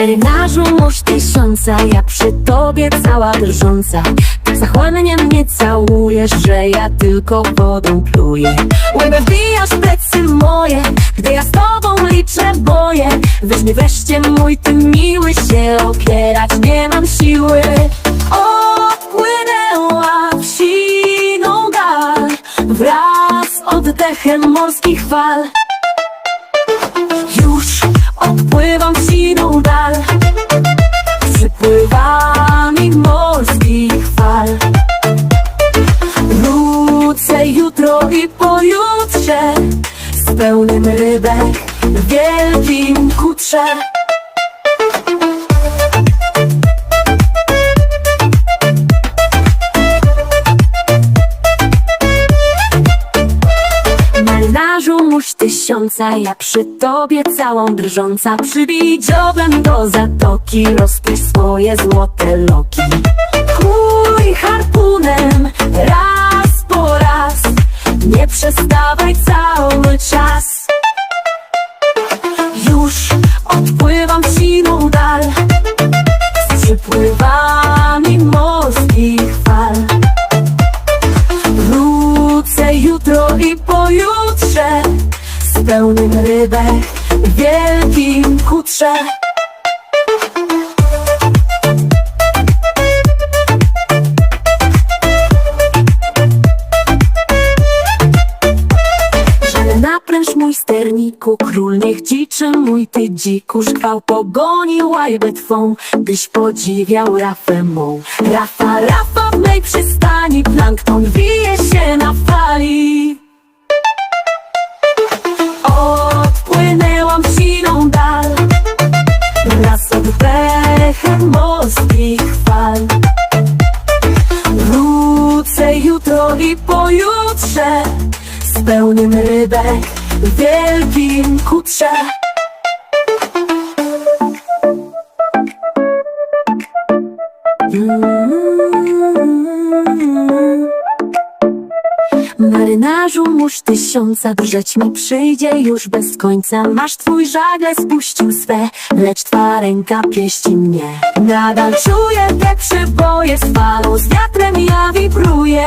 Marynarzu mórz tysiąca, ja przy tobie cała drżąca. Tak zachłannie mnie całujesz, że ja tylko wodą pluję. Łebę wbijasz plecy moje, gdy ja z tobą liczę boje. Weź mnie wreszcie mój, ty miły się opierać nie mam siły oddechem morskich fal. Już odpływam w siną dal. Przypływami morskich fal. Wrócę jutro i pojutrze Z pełnym rybek w wielkim kutrze Mórz tysiąca, ja przy tobie całą drżąca. Przybij do zatoki, rozpisz swoje złote loki. Chuj harpunem, raz po raz Nie przestawaj cały czas. Już odpływam siną dal Z przypływami morskich fal. Wrócę jutro i pojutrze pełnym rybek w wielkim kutrze. Napręż mój sterniku, król niech dziczy mój ty dziku Szkwał pogoni łajbę twą, byś podziwiał rafę mą. Rafa, rafa w mej przystani, plankton wije się na fali oddechem morskich fal Wrócę jutro i pojutrze Z pełnym rybek w wielkim kutrze. Marynarzu mórz tysiąca Drzeć mi przyjdzie już bez końca Masz twój żagle spuścił swe Lecz twa ręka pieści mnie. Nadal czuję te przyboje Z falą, z wiatrem ja wibruję